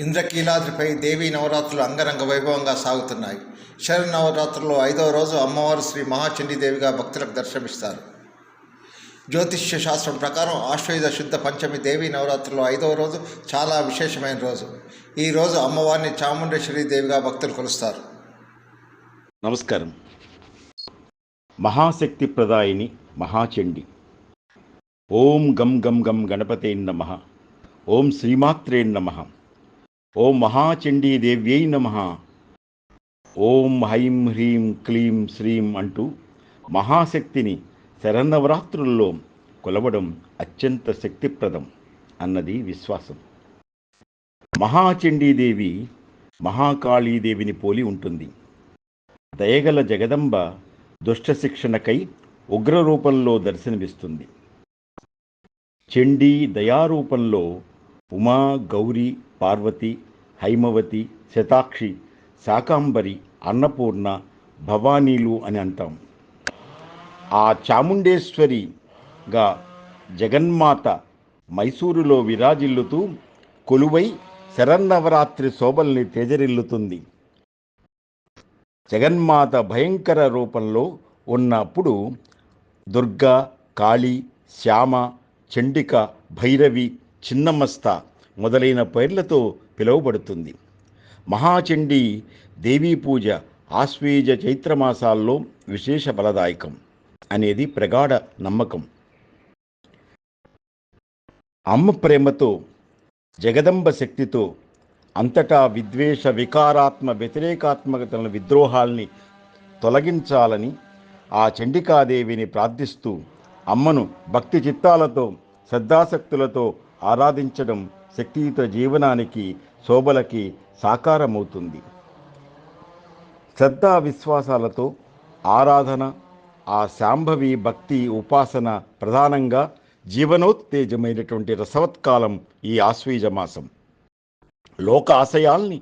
ఇంద్రకీలాద్రిపై దేవీ నవరాత్రులు అంగరంగ వైభవంగా సాగుతున్నాయి. శర నవరాత్రుల్లో ఐదవ రోజు అమ్మవారు శ్రీ మహాచండీదేవిగా భక్తులకు దర్శనమిస్తారు. జ్యోతిష్య శాస్త్రం ప్రకారం ఆశ్వయుధ శుద్ధ పంచమి దేవీ నవరాత్రుల్లో ఐదవ రోజు చాలా విశేషమైన రోజు. ఈ రోజు అమ్మవారిని చాముండేశ్వరి దేవిగా భక్తులు కొలుస్తారు. నమస్కారం. మహాశక్తి ప్రదాయిని మహాచండి. ఓం గం గం గం గణపతే నమ. ఓం శ్రీమాత్రే నమ. ఓం మహాచండీ దేవ్యై నమ. ఓం హైం హ్రీం క్లీం శ్రీం అంటూ మహాశక్తిని శరన్నవరాత్రుల్లో కొలవడం అత్యంత శక్తిప్రదం అన్నది విశ్వాసం. మహాచండీదేవి మహాకాళీదేవిని పోలి ఉంటుంది. దయగల జగదంబ దుష్ట శిక్షణకై ఉగ్ర రూపంలో దర్శనమిస్తుంది. చండీ దయారూపంలో ఉమా గౌరీ పార్వతి హైమవతి శతాక్షి శాకాంబరి అన్నపూర్ణ భవానీలు అని అంటాం. ఆ చాముండేశ్వరిగా జగన్మాత మైసూరులో విరాజిల్లుతూ కొలువై శరన్నవరాత్రి శోభల్ని తేజరిల్లుతుంది. జగన్మాత భయంకర రూపంలో ఉన్నప్పుడు దుర్గా కాళీ శ్యామ చండిక భైరవి చిన్నమస్త మొదలైన పేర్లతో పిలువబడుతుంది. మహాచండీ దేవీ పూజ ఆశ్వేజ చైత్రమాసాల్లో విశేష బలదాయకం అనేది ప్రగాఢ నమ్మకం. అమ్మ ప్రేమతో జగదంబ శక్తితో అంతటా విద్వేష వికారాత్మ వ్యతిరేకాత్మకతలను విద్రోహాల్ని తొలగించాలని ఆ చండికాదేవిని ప్రార్థిస్తూ అమ్మను భక్తి చిత్తాలతో శ్రద్ధాసక్తులతో ఆరాధించడం శక్తియుత జీవనానికి శోభలకి సాకారమవుతుంది. శ్రద్ధా విశ్వాసాలతో ఆరాధన ఆ శాంభవి భక్తి ఉపాసన ప్రధానంగా జీవనోత్తేజమైనటువంటి రసవత్కాలం ఈ ఆశ్వీజ మాసం. లోక ఆశయాల్ని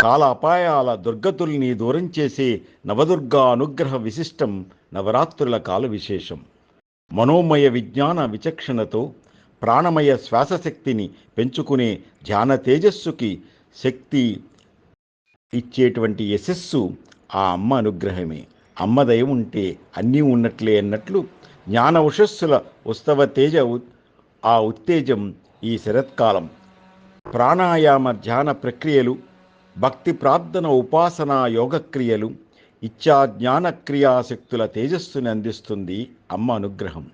కాల అపాయాల దుర్గతుల్ని దూరం చేసే నవదుర్గా అనుగ్రహ విశిష్టం నవరాత్రుల కాల విశేషం మనోమయ విజ్ఞాన విచక్షణతో ప్రాణమయ శ్వాసశక్తిని పెంచుకునే ధ్యాన తేజస్సుకి శక్తి ఇచ్చేటువంటి యశస్సు ఆ అమ్మ అనుగ్రహమే. అమ్మ దయ ఉంటే అన్నీ ఉన్నట్లే అన్నట్లు జ్ఞాన ఉషస్సుల ఉత్సవ తేజ ఆ ఉత్తేజం ఈ శరత్కాలం. ప్రాణాయామ ధ్యాన ప్రక్రియలు భక్తి ప్రార్థన ఉపాసన యోగక్రియలు ఇచ్చా జ్ఞాన క్రియాశక్తుల తేజస్సుని అందిస్తుంది అమ్మ అనుగ్రహం.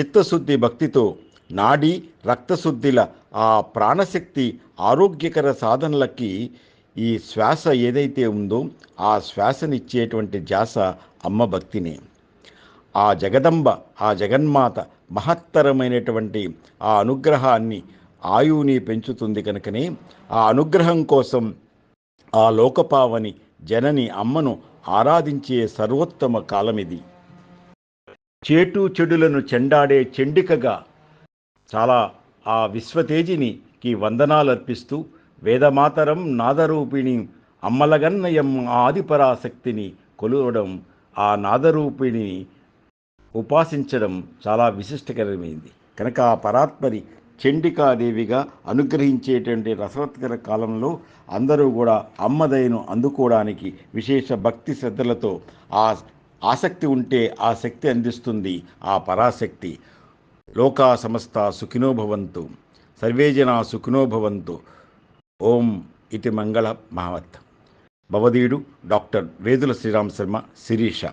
చిత్తశుద్ధి భక్తితో నాడి రక్తశుద్ధిల ఆ ప్రాణశక్తి ఆరోగ్యకర సాధనలకి ఈ శ్వాస ఏదైతే ఉందో ఆ శ్వాసనిచ్చేటువంటి జాస అమ్మ భక్తినే. ఆ జగదంబ ఆ జగన్మాత మహత్తరమైనటువంటి ఆ అనుగ్రహాన్ని ఆయువుని పెంచుతుంది కనుకనే ఆ అనుగ్రహం కోసం ఆ లోకపావని జనని అమ్మను ఆరాధించే సర్వోత్తమ కాలమిది. చేటు చెడులను చెండాడే చెండికగా చాలా ఆ విశ్వతేజినికి వందనాలు అర్పిస్తూ వేదమాతరం నాదరూపిణి అమ్మలగన్నయం ఆదిపరాశక్తిని కొలువడం ఆ నాదరూపిణిని ఉపాసించడం చాలా విశిష్టకరమైంది. కనుక ఆ పరాత్మరి చండికాదేవిగా అనుగ్రహించేటువంటి రసవత్కర కాలంలో అందరూ కూడా అమ్మదయను అందుకోవడానికి విశేష భక్తి శ్రద్ధలతో ఆ ఆసక్తి ఉంటే ఆ శక్తి అందిస్తుంది ఆ పరాశక్తి. లోకా సమస్త సుఖినో భవంతు సర్వే జనా సుఖినో భవంతు. ఓం ఇతి మంగళ మహవత్. భవదీయుడు డాక్టర్ వేదుల శ్రీరామ్ శర్మ శిరీష.